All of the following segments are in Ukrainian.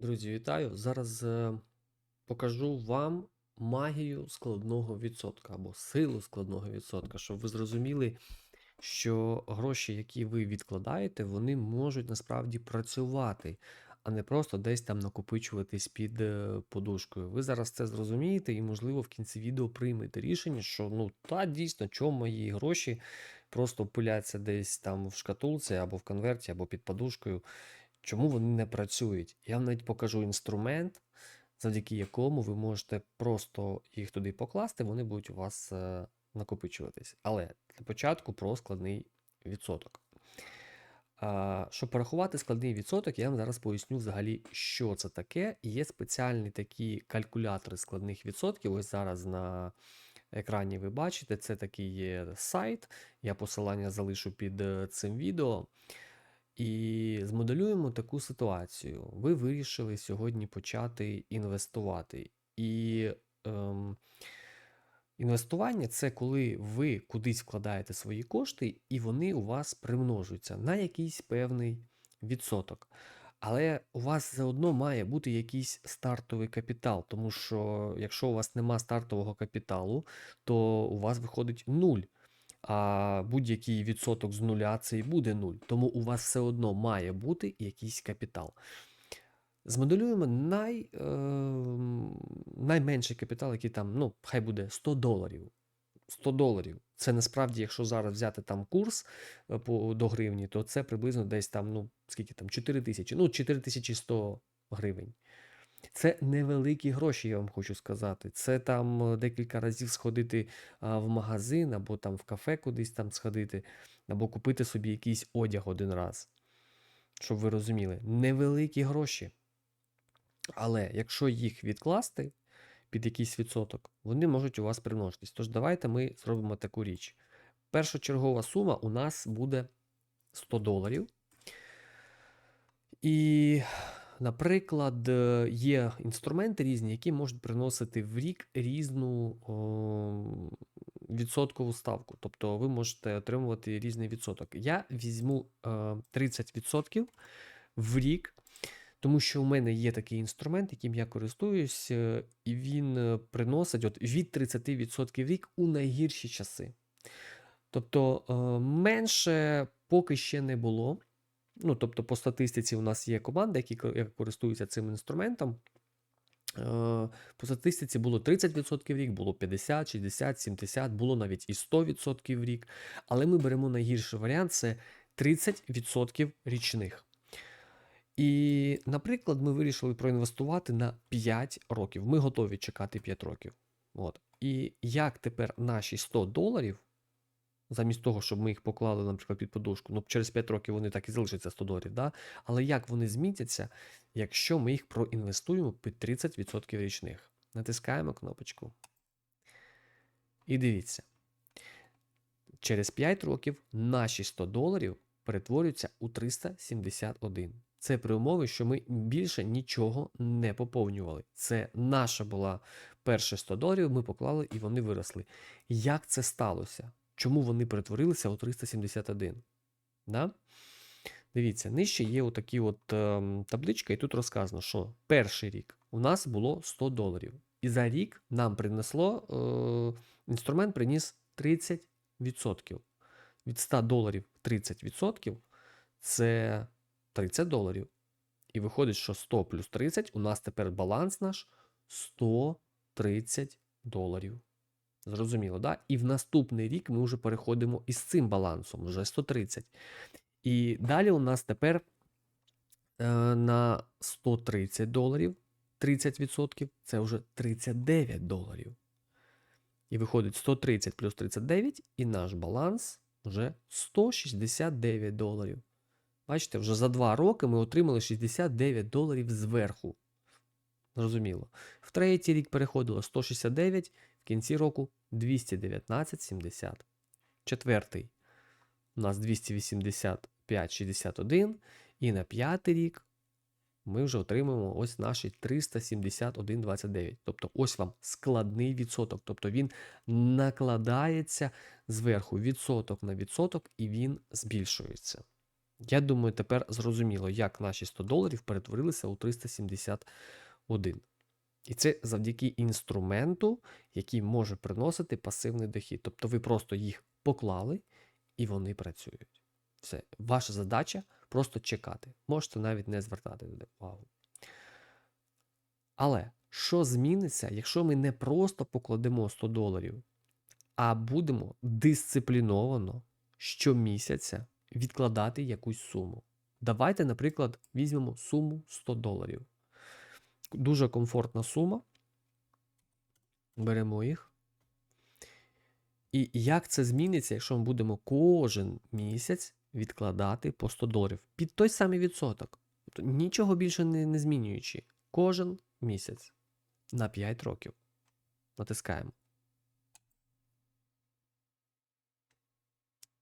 Друзі, вітаю! Зараз е, покажу вам магію складного відсотка або силу складного відсотка, щоб ви зрозуміли, що гроші, які ви відкладаєте, вони можуть насправді працювати, а не просто десь там накопичуватись під е, подушкою. Ви зараз це зрозумієте і, можливо, в кінці відео приймете рішення, що ну та дійсно, чому мої гроші просто пиляться десь там в шкатулці або в конверті, або під подушкою. Чому вони не працюють? Я вам навіть покажу інструмент, завдяки якому ви можете просто їх туди покласти, вони будуть у вас е, накопичуватись. Але для початку про складний відсоток. Щоб порахувати складний відсоток, я вам зараз поясню взагалі, що це таке. Є спеціальні такі калькулятори складних відсотків. Ось зараз на екрані ви бачите, це такий є сайт. Я посилання залишу під е, цим відео. І змоделюємо таку ситуацію. Ви вирішили сьогодні почати інвестувати. І ем, інвестування це коли ви кудись вкладаєте свої кошти, і вони у вас примножуються на якийсь певний відсоток. Але у вас все одно має бути якийсь стартовий капітал, тому що якщо у вас нема стартового капіталу, то у вас виходить нуль а будь-який відсоток з нуля це і буде нуль. Тому у вас все одно має бути якийсь капітал. Змоделюємо най, е, найменший капітал, який там, ну, хай буде 100 доларів. 100 доларів. Це насправді, якщо зараз взяти там курс е, по, до гривні, то це приблизно десь там, ну, скільки там, 4 тисячі, ну, 4100 гривень. Це невеликі гроші, я вам хочу сказати. Це там е, декілька разів сходити в магазин, або там в кафе кудись там сходити, або купити собі якийсь одяг один раз. Щоб ви розуміли, невеликі гроші. Але якщо їх відкласти під якийсь відсоток, вони можуть у вас примножитись. Тож давайте ми зробимо таку річ. Першочергова сума у нас буде 100 доларів. І Наприклад, е, є інструменти різні, які можуть приносити в рік різну відсоткову ставку. Тобто ви можете отримувати різний відсоток. Я візьму е, 30% в рік, тому що у мене є такий інструмент, яким я користуюсь, е, і він е, приносить от від 30% в рік у найгірші часи. Тобто е, менше поки ще не було. Ну, тобто, по статистиці у нас є команда, які користуються цим інструментом. Е, по статистиці було 30% в рік, було 50, 60, 70, було навіть і 100% в рік. Але ми беремо найгірший варіант це 30% річних. І, наприклад, ми вирішили проінвестувати на 5 років. Ми готові чекати 5 років. От. І як тепер наші 100 доларів замість того, щоб ми їх поклали, наприклад, під подушку, ну через 5 років вони так і залишаться 100 доларів. Да? Але як вони змітяться, якщо ми їх проінвестуємо під 30% річних? Натискаємо кнопочку. І дивіться. Через 5 років наші 100 доларів перетворюються у 371. Це при умові, що ми більше нічого не поповнювали. Це наша була перша 100 доларів, ми поклали і вони виросли. Як це сталося? Чому вони перетворилися у 371. Да? Дивіться, нижче є отакі от е, табличка, і тут розказано, що перший рік у нас було 100 доларів. І за рік нам принесло е, інструмент приніс 30%. Від 100 доларів 30% це 30 доларів. І виходить, що 100 плюс 30 у нас тепер баланс наш 130 доларів. Зрозуміло, да? І в наступний рік ми вже переходимо із цим балансом, вже 130. І далі у нас тепер е, на 130 доларів 30% це вже 39 доларів. І виходить 130 плюс 39, і наш баланс вже 169 доларів. Бачите, вже за 2 роки ми отримали 69 доларів зверху. Зрозуміло. В третій рік переходило 169, в кінці року 219,70. Четвертий у нас 285,61. І на п'ятий рік ми вже отримаємо ось наші 371,29. Тобто ось вам складний відсоток. Тобто він накладається зверху відсоток на відсоток, і він збільшується. Я думаю, тепер зрозуміло, як наші 100 доларів перетворилися у 371. І це завдяки інструменту, який може приносити пасивний дохід. Тобто ви просто їх поклали і вони працюють. Все. Ваша задача просто чекати. Можете навіть не звертати увагу. Але що зміниться, якщо ми не просто покладемо 100 доларів, а будемо дисципліновано щомісяця відкладати якусь суму? Давайте, наприклад, візьмемо суму 100 доларів. Дуже комфортна сума. Беремо їх. І як це зміниться, якщо ми будемо кожен місяць відкладати по 100 доларів під той самий відсоток? Тобто нічого більше не, не змінюючи. Кожен місяць на 5 років. Натискаємо.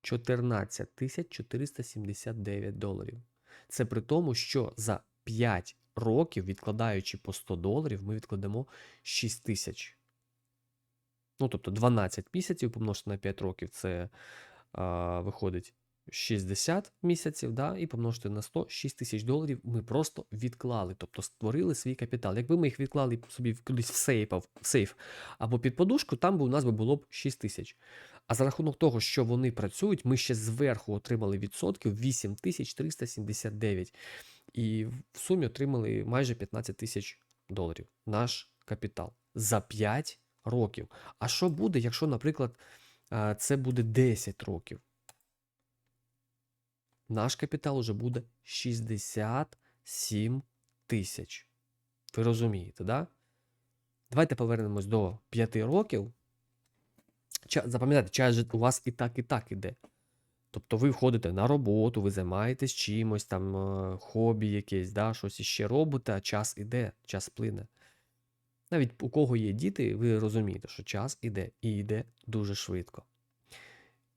14 479 доларів. Це при тому, що за 5 років, відкладаючи по 100 доларів, ми відкладемо 6 тисяч. Ну, тобто 12 місяців помножити на 5 років, це а, виходить 60 місяців, да, і помножити на 100, 6 тисяч доларів ми просто відклали, тобто створили свій капітал. Якби ми їх відклали собі кудись в сейф, в сейф або під подушку, там би у нас було б 6 тисяч. А за рахунок того, що вони працюють, ми ще зверху отримали відсотків 8379. І в сумі отримали майже 15 тисяч доларів. Наш капітал за 5 років. А що буде, якщо, наприклад, це буде 10 років? Наш капітал уже буде 67 тисяч. Ви розумієте, да? Давайте повернемось до 5 років. Запам'ятайте, час у вас і так, і так іде. Тобто ви входите на роботу, ви займаєтесь чимось, там е, хобі якесь, да, щось іще робите, а час іде, час плине. Навіть у кого є діти, ви розумієте, що час іде і йде дуже швидко.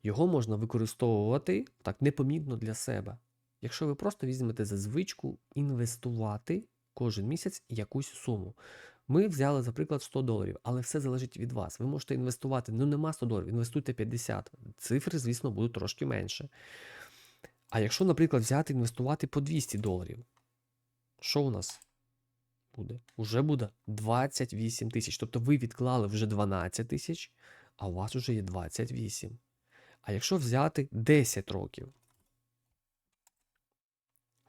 Його можна використовувати так непомітно для себе. Якщо ви просто візьмете за звичку інвестувати кожен місяць якусь суму. Ми взяли, за приклад, 100 доларів, але все залежить від вас. Ви можете інвестувати, ну нема 100 доларів, інвестуйте 50. Цифри, звісно, будуть трошки менше. А якщо, наприклад, взяти інвестувати по 200 доларів, що у нас буде? Уже буде 28 тисяч. Тобто ви відклали вже 12 тисяч, а у вас вже є 28. А якщо взяти 10 років,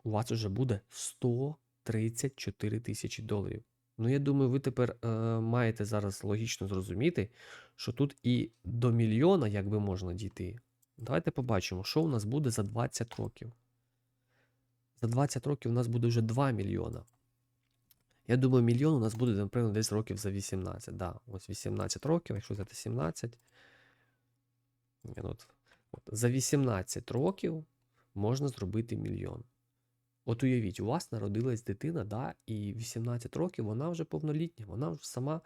у вас вже буде 134 тисячі доларів. Ну, я думаю, ви тепер е, маєте зараз логічно зрозуміти, що тут і до мільйона якби можна дійти. Давайте побачимо, що у нас буде за 20 років. За 20 років у нас буде вже 2 мільйона. Я думаю, мільйон у нас буде, напевно, десь років за 18. Да, ось 18 років, якщо взяти 17. Ну От, от, за 18 років можна зробити мільйон. От уявіть, у вас народилась дитина, да, і 18 років вона вже повнолітня, вона вже сама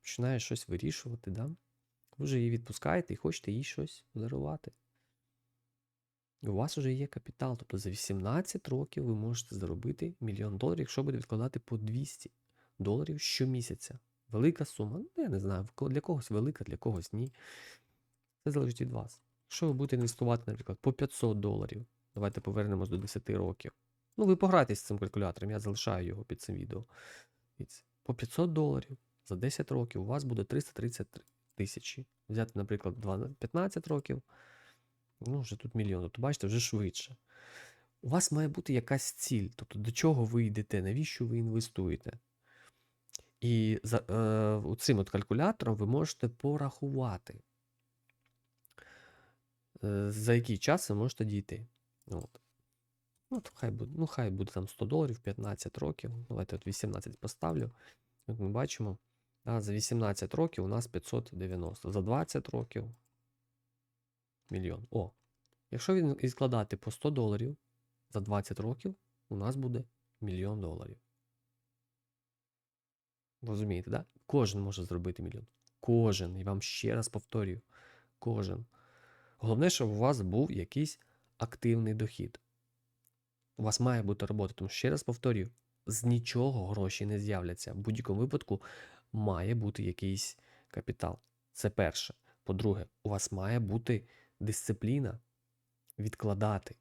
починає щось вирішувати, да? Ви вже її відпускаєте і хочете їй щось дарувати. У вас вже є капітал. Тобто за 18 років ви можете заробити мільйон доларів, якщо буде відкладати по 200 доларів щомісяця. Велика сума. Ну, я не знаю, для когось велика, для когось ні. Це залежить від вас. Якщо ви будете інвестувати, наприклад, по 500 доларів, давайте повернемось до 10 років. Ну, ви пограйтесь з цим калькулятором, я залишаю його під цим відео. По 500 доларів за 10 років у вас буде 333 тисячі. Взяти, наприклад, 15 років. Ну, вже тут мільйон. Тобто, бачите, вже швидше. У вас має бути якась ціль. Тобто, до чого ви йдете, навіщо ви інвестуєте? І за е, цим от калькулятором ви можете порахувати, е, за який час ви можете дійти. От. Ну, то хай буде, ну, хай буде там 100 доларів, 15 років. Давайте от 18 поставлю. Як ми бачимо, да, за 18 років у нас 590. За 20 років мільйон. О, якщо він- відкладати по 100 доларів за 20 років, у нас буде мільйон доларів. Розумієте, да? Кожен може зробити мільйон. Кожен. І вам ще раз повторюю. Кожен. Головне, щоб у вас був якийсь активний дохід. У вас має бути робота, тому ще раз повторюю, з нічого гроші не з'являться. В будь-якому випадку має бути якийсь капітал. Це перше. По-друге, у вас має бути дисципліна відкладати.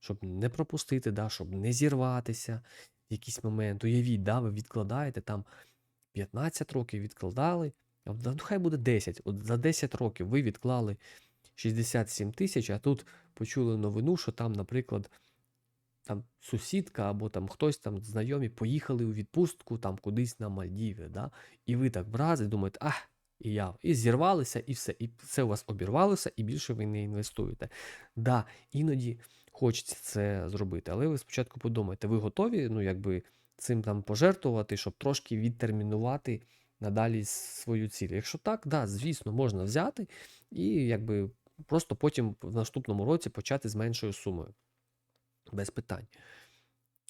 щоб не пропустити, да, щоб не зірватися в якийсь момент. Уявіть, да, ви відкладаєте там 15 років відкладали, ну, хай буде 10. От за 10 років ви відклали 67 тисяч, а тут почули новину, що там, наприклад, там сусідка або там хтось там знайомі поїхали у відпустку там кудись на Мальдіви, да? і ви так враз думаєте, ах, і я, і зірвалися, і все, і все у вас обірвалося, і більше ви не інвестуєте. Да, іноді хочеться це зробити, але ви спочатку подумайте, ви готові, ну, якби цим там пожертвувати, щоб трошки відтермінувати надалі свою ціль. Якщо так, да, звісно, можна взяти і якби просто потім в наступному році почати з меншою сумою. Без питань.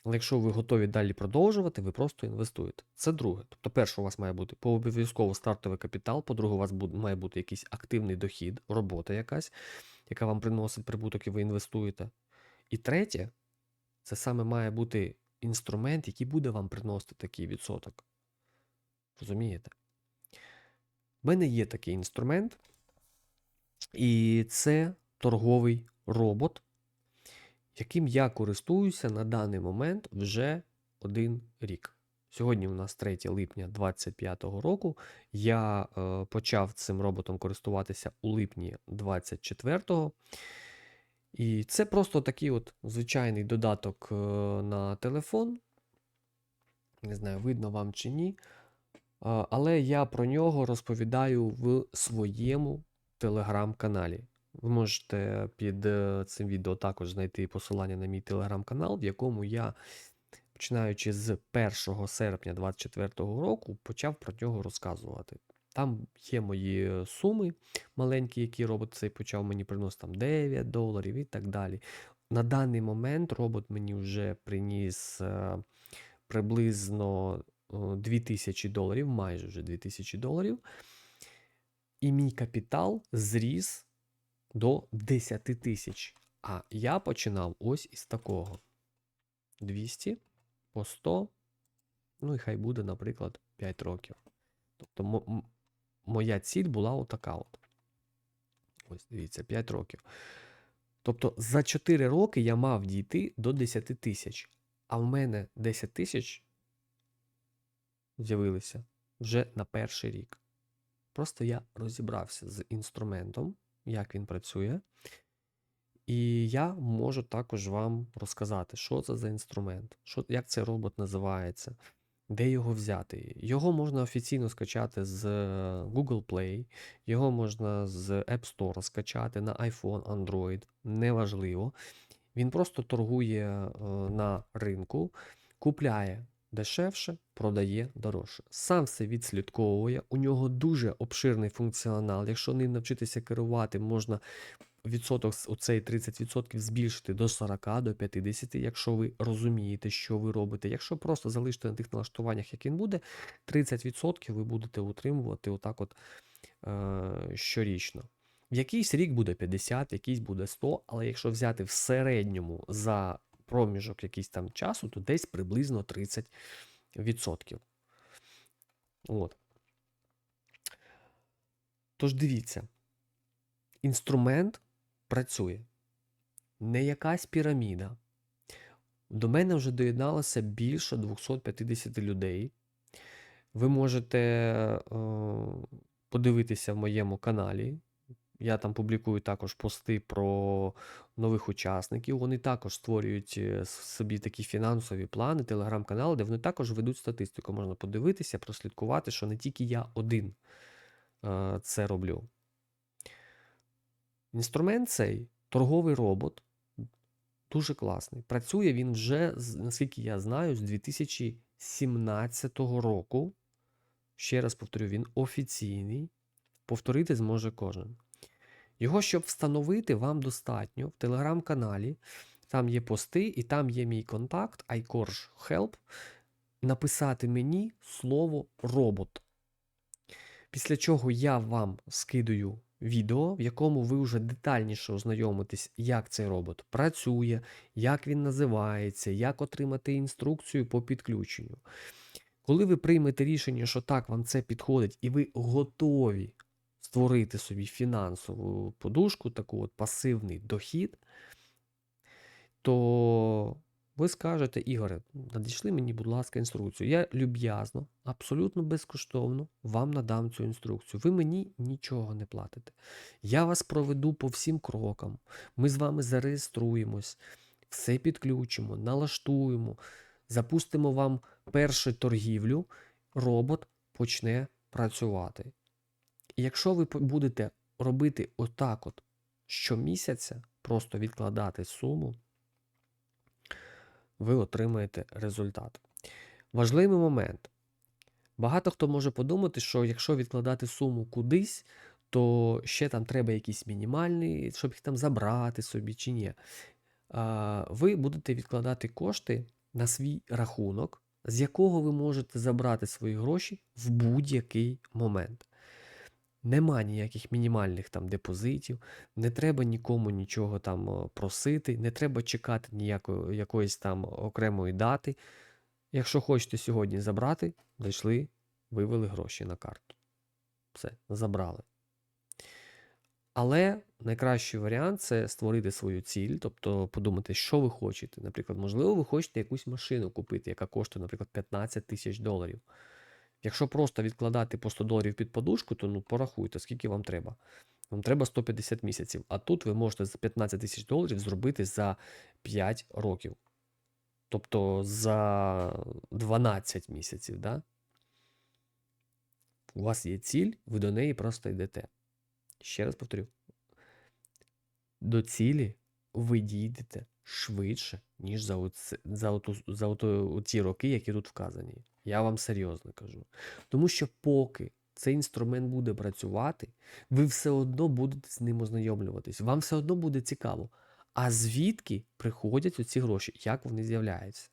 Але якщо ви готові далі продовжувати, ви просто інвестуєте. Це друге. Тобто, перше, у вас має бути обов'язково стартовий капітал, по-друге, у вас має бути якийсь активний дохід, робота якась, яка вам приносить прибуток, і ви інвестуєте. І третє, це саме має бути інструмент, який буде вам приносити такий відсоток. Розумієте? У мене є такий інструмент, і це торговий робот, яким я користуюся на даний момент вже один рік. Сьогодні у нас 3 липня 2025 року. Я е, почав цим роботом користуватися у липні 24-го. І це просто такий от звичайний додаток е, на телефон. Не знаю, видно вам чи ні. А, Але я про нього розповідаю в своєму телеграм-каналі. Ви можете під е, цим відео також знайти посилання на мій телеграм-канал, в якому я, починаючи з 1 серпня 2024 року, почав про нього розказувати. Там є мої суми маленькі, які робот цей почав мені приносити там 9 доларів і так далі. На даний момент робот мені вже приніс е, приблизно е, 2000 доларів, майже вже 2000 доларів. І мій капітал зріс до 10 тисяч. А я починав ось із такого: 200 по 100, ну і хай буде, наприклад, 5 років. Тобто моя ціль була отака от. Ось дивіться, 5 років. Тобто за 4 роки я мав дійти до 10 тисяч. А в мене 10 тисяч з'явилися вже на перший рік. Просто я розібрався з інструментом, як він працює. І я можу також вам розказати, що це за інструмент, що, як цей робот називається, де його взяти. Його можна офіційно скачати з е, Google Play, його можна з App Store скачати на iPhone, Android, неважливо. Він просто торгує е, на ринку, купляє дешевше, продає дорожче. Сам все відслідковує, у нього дуже обширний функціонал. Якщо ним навчитися керувати, можна відсоток з- оцей 30% збільшити до 40, до 50, якщо ви розумієте, що ви робите. Якщо просто залишите на тих налаштуваннях, як він буде, 30% ви будете утримувати отак от е, щорічно. В якийсь рік буде 50, якийсь буде 100, але якщо взяти в середньому за проміжок якийсь там часу, то десь приблизно 30%. От. Тож дивіться, інструмент працює. Не якась піраміда. До мене вже доєдналося більше 250 людей. Ви можете е, подивитися в моєму каналі. Я там публікую також пости про нових учасників. Вони також створюють е, собі такі фінансові плани, телеграм-канали, де вони також ведуть статистику. Можна подивитися, прослідкувати, що не тільки я один е, це роблю. Інструмент цей торговий робот, дуже класний. Працює він вже, наскільки я знаю, з 2017 року. Ще раз повторю, він офіційний. Повторити зможе кожен. Його, щоб встановити, вам достатньо в телеграм-каналі. Там є пости, і там є мій контакт, iCorge Help. Написати мені слово робот. Після чого я вам скидаю відео, в якому ви вже детальніше ознайомитесь, як цей робот працює, як він називається, як отримати інструкцію по підключенню. Коли ви приймете рішення, що так вам це підходить, і ви готові створити собі фінансову подушку, таку от пасивний дохід, то ви скажете, Ігоре, надійшли мені, будь ласка, інструкцію. Я люб'язно, абсолютно безкоштовно вам надам цю інструкцію. Ви мені нічого не платите. Я вас проведу по всім крокам. Ми з вами зареєструємось, все підключимо, налаштуємо, запустимо вам першу торгівлю, робот почне працювати. Якщо ви будете робити отак от щомісяця, просто відкладати суму, ви отримаєте результат. Важливий момент. Багато хто може подумати, що якщо відкладати суму кудись, то ще там треба якийсь мінімальний, щоб їх там забрати собі чи ні. Ви будете відкладати кошти на свій рахунок, з якого ви можете забрати свої гроші в будь-який момент. Нема ніяких мінімальних там депозитів, не треба нікому нічого там просити, не треба чекати ніякої якоїсь там окремої дати. Якщо хочете сьогодні забрати, зайшли, вивели гроші на карту. Все, забрали. Але найкращий варіант це створити свою ціль, тобто подумати, що ви хочете. Наприклад, можливо, ви хочете якусь машину купити, яка коштує, наприклад, 15 тисяч доларів. Якщо просто відкладати по 100 доларів під подушку, то ну порахуйте, скільки вам треба. Вам треба 150 місяців, а тут ви можете за 15 тисяч доларів зробити за 5 років. Тобто за 12 місяців, да? У вас є ціль, ви до неї просто йдете. Ще раз повторю: до цілі ви дійдете швидше, ніж за, оце, за, оту, за оту, ті роки, які тут вказані. Я вам серйозно кажу. Тому що поки цей інструмент буде працювати, ви все одно будете з ним ознайомлюватись. Вам все одно буде цікаво. А звідки приходять оці гроші? Як вони з'являються?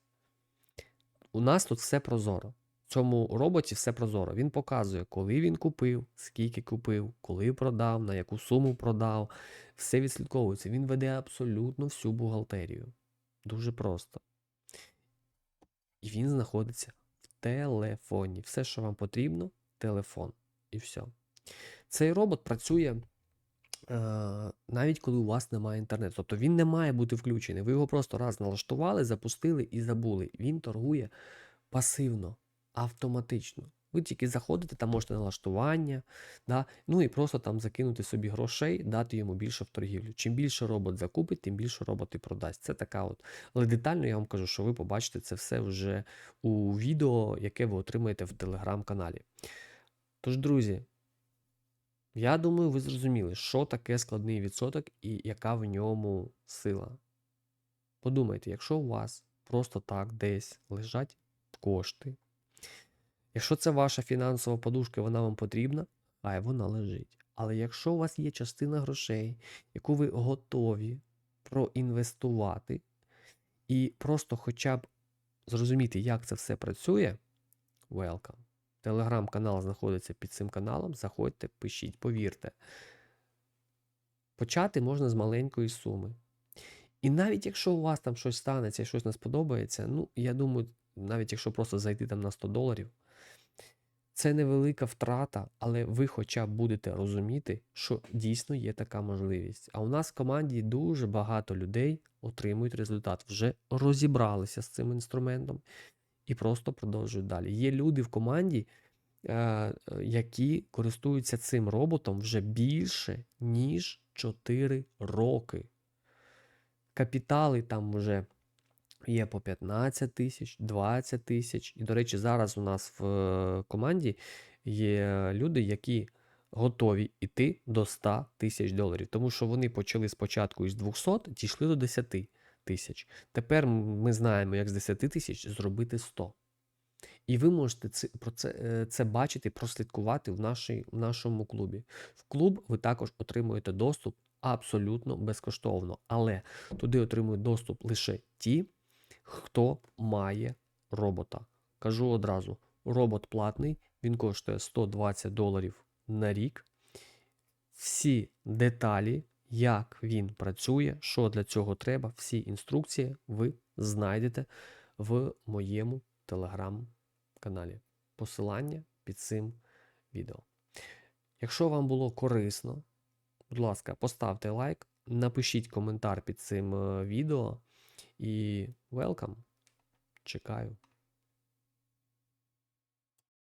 У нас тут все прозоро. Цьому роботі все прозоро. Він показує, коли він купив, скільки купив, коли продав, на яку суму продав. Все відслідковується. Він веде абсолютно всю бухгалтерію. Дуже просто. І він знаходиться в телефоні. Все, що вам потрібно, телефон. І все. Цей робот працює е, навіть коли у вас немає інтернету. Тобто він не має бути включений. Ви його просто раз налаштували, запустили і забули. Він торгує пасивно, автоматично. Ви тільки заходите, там можете налаштування, да? ну і просто там закинути собі грошей, дати йому більше в торгівлю. Чим більше робот закупить, тим більше робот і продасть. Це така от. Але детально я вам кажу, що ви побачите це все вже у відео, яке ви отримаєте в телеграм-каналі. Тож, друзі, я думаю, ви зрозуміли, що таке складний відсоток і яка в ньому сила. Подумайте, якщо у вас просто так десь лежать кошти, якщо це ваша фінансова подушка, вона вам потрібна, хай вона лежить. Але якщо у вас є частина грошей, яку ви готові проінвестувати, і просто хоча б зрозуміти, як це все працює, welcome. Телеграм-канал знаходиться під цим каналом. Заходьте, пишіть, повірте. Почати можна з маленької суми. І навіть якщо у вас там щось станеться і щось не сподобається, ну, я думаю, навіть якщо просто зайти там на 100 доларів, це невелика втрата, але ви хоча б будете розуміти, що дійсно є така можливість. А у нас в команді дуже багато людей отримують результат, вже розібралися з цим інструментом і просто продовжують далі. Є люди в команді, е, які користуються цим роботом вже більше, ніж 4 роки. Капітали там вже є по 15 тисяч, 20 тисяч. І, до речі, зараз у нас в команді є люди, які готові йти до 100 тисяч доларів. Тому що вони почали спочатку із 200, дійшли до 10 тисяч. Тепер ми знаємо, як з 10 тисяч зробити 100. І ви можете це, про це, е, це бачити, прослідкувати в, нашій, в нашому клубі. В клуб ви також отримуєте доступ абсолютно безкоштовно, але туди отримують доступ лише ті, хто має робота. Кажу одразу: робот платний, він коштує 120 доларів на рік. Всі деталі, як він працює, що для цього треба, всі інструкції ви знайдете в моєму телеграм-каналі. Посилання під цим відео. Якщо вам було корисно, будь ласка, поставте лайк, напишіть коментар під цим е, відео І welcome. Чекаю.